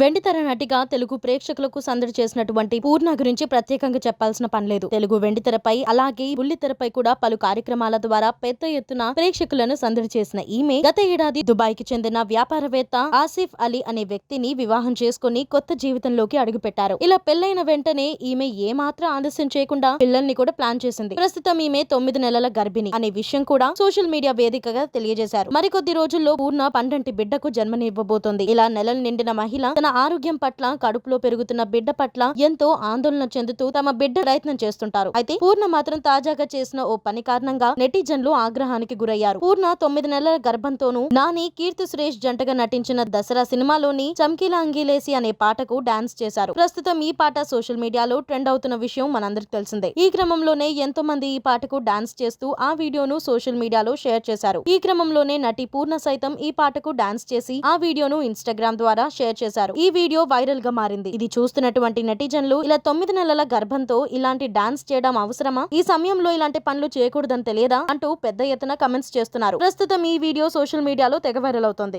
వెండితెర నటిగా తెలుగు ప్రేక్షకులకు సందడి చేసినటువంటి పూర్ణ గురించి ప్రత్యేకంగా చెప్పాల్సిన పనిలేదు తెలుగు వెండితెరపై అలాగే బుల్లితెరపై కూడా పలు కార్యక్రమాల ద్వారా పెద్ద ఎత్తున ప్రేక్షకులను సందడి చేసిన ఈమె గత ఏడాది దుబాయ్కి చెందిన వ్యాపారవేత్త ఆసిఫ్ అలీ అనే వ్యక్తిని వివాహం చేసుకుని కొత్త జీవితంలోకి అడుగుపెట్టారు. ఇలా పెళ్ళైన వెంటనే ఈమె ఏమాత్రం ఆలస్యం చేయకుండా పిల్లల్ని కూడా ప్లాన్ చేసింది. ప్రస్తుతం ఈమె తొమ్మిది నెలల గర్భిణి అనే విషయం కూడా సోషల్ మీడియా వేదికగా తెలియజేశారు. మరికొద్ది రోజుల్లో పూర్ణ పండంటి బిడ్డకు జన్మనివ్వబోతోంది. ఇలా నెలలు నిండిన మహిళ తన ఆరోగ్యం పట్ల కడుపులో పెరుగుతున్న బిడ్డ పట్ల ఎంతో ఆందోళన చెందుతూ తమ బిడ్డ ప్రయత్నం చేస్తుంటారు. అయితే పూర్ణ మాత్రం తాజాగా చేసిన ఓ పని కారణంగా నెటిజన్లు ఆగ్రహానికి గురయ్యారు. పూర్ణ తొమ్మిది నెలల గర్భంతోనూ నాని కీర్తి సురేష్ జంటగా నటించిన దసరా సినిమాలోని చమ్కీలా అంగీలేసి అనే పాటకు డాన్స్ చేశారు. ప్రస్తుతం ఈ పాట సోషల్ మీడియాలో ట్రెండ్ అవుతున్న విషయం మనందరికి తెలిసిందే. ఈ క్రమంలోనే ఎంతో మంది ఈ పాటకు డాన్స్ చేస్తూ ఆ వీడియోను సోషల్ మీడియాలో షేర్ చేశారు. ఈ క్రమంలోనే నటి పూర్ణ సైతం ఈ పాటకు డాన్స్ చేసి ఆ వీడియోను ఇన్స్టాగ్రామ్ ద్వారా షేర్ చేశారు. ఈ వీడియో వైరల్గా మారింది. ఇది చూస్తున్నటువంటి నెటిజన్లు ఇలా తొమ్మిది నెలల గర్భంతో ఇలాంటి డాన్స్ చేయడం అవసరమా? ఈ సమయంలో ఇలాంటి పనులు చేయకూడదని తెలియదా? అంటూ పెద్ద ఎత్తున కమెంట్స్ చేస్తున్నారు. ప్రస్తుతం ఈ వీడియో సోషల్ మీడియాలో తెగ వైరల్ అవుతోంది.